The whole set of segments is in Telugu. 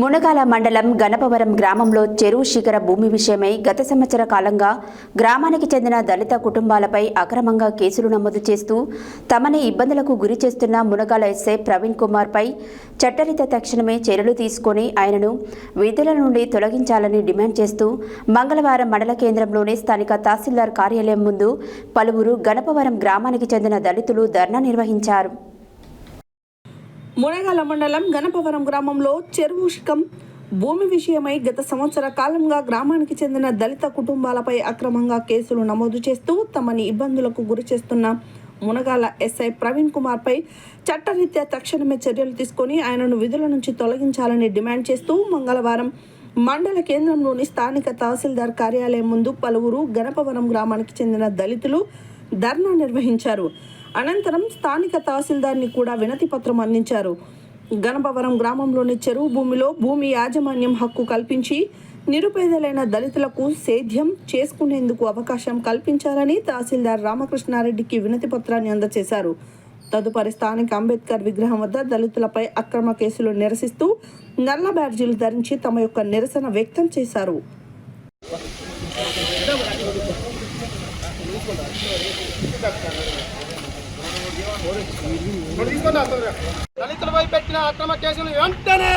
మునగాల మండలం గణపవరం గ్రామంలో చెరువు శిఖర భూమి విషయమై గత సంవత్సర కాలంగా గ్రామానికి చెందిన దళిత కుటుంబాలపై అక్రమంగా కేసులు నమోదు చేస్తూ తమని ఇబ్బందులకు గురి చేస్తున్న మునగాల ఎస్ఐ ప్రవీణ్ కుమార్పై చట్టరీత తక్షణమే చర్యలు తీసుకొని ఆయనను విధుల నుండి తొలగించాలని డిమాండ్ చేస్తూ మంగళవారం మండల కేంద్రంలోని స్థానిక తహసీల్దార్ కార్యాలయం ముందు పలువురు గణపవరం గ్రామానికి చెందిన దళితులు ధర్నా నిర్వహించారు. మునగాల మండలం గణపవరం గ్రామంలో చెరువుషికం భూమి విషయమై గత సంవత్సర కాలంగా గ్రామానికి చెందిన దళిత కుటుంబాలపై అక్రమంగా కేసులు నమోదు చేస్తూ తమని ఇబ్బందులకు గురి చేస్తున్న మునగాల ఎస్ఐ ప్రవీణ్ కుమార్పై చట్టరీత్యా తక్షణమే చర్యలు తీసుకొని ఆయనను విధుల నుంచి తొలగించాలని డిమాండ్ చేస్తూ మంగళవారం మండల కేంద్రంలోని స్థానిక తహసీల్దార్ కార్యాలయం ముందు పలువురు గణపవరం గ్రామానికి చెందిన దళితులు ధర్నా నిర్వహించారు. అనంతరం స్థానిక తహసీల్దార్ని కూడా వినతి పత్రం అందించారు. గణపవరం గ్రామంలోని చెరువు భూమిలో భూమి యాజమాన్యం హక్కు కల్పించి నిరుపేదలైన దళితులకు సేద్యం చేసుకునేందుకు అవకాశం కల్పించాలని తహసీల్దార్ రామకృష్ణారెడ్డికి వినతి పత్రాన్ని అందజేశారు. తదుపరి స్థానిక అంబేద్కర్ విగ్రహం వద్ద దళితులపై అక్రమ కేసులు నిరసిస్తూ నల్ల బ్యాడ్జీలు ధరించి తమ యొక్క నిరసన వ్యక్తం చేశారు. దళితులపై పెట్టిన అక్రమ కేసులు వెంటనే!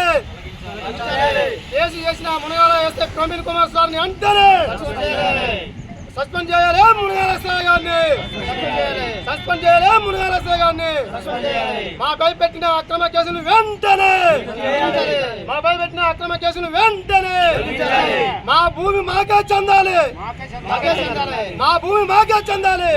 కేసు చేసిన మునగాల వేస్తే ప్రవీణ్ కుమార్ సార్ వెంటనే! సస్పెండ్ చేయాలి మునగాల ఎస్ఐ గారిని! సస్పెండ్ చేయాలి మునగాల ఎస్ఐ గారిని! మాపై పెట్టిన అక్రమ కేసులు వెంటనే! మాపై పెట్టిన అక్రమ కేసులు వెంటనే! మా భూమి మాకే చెందాలి! మా భూమి మాకే చెందాలి!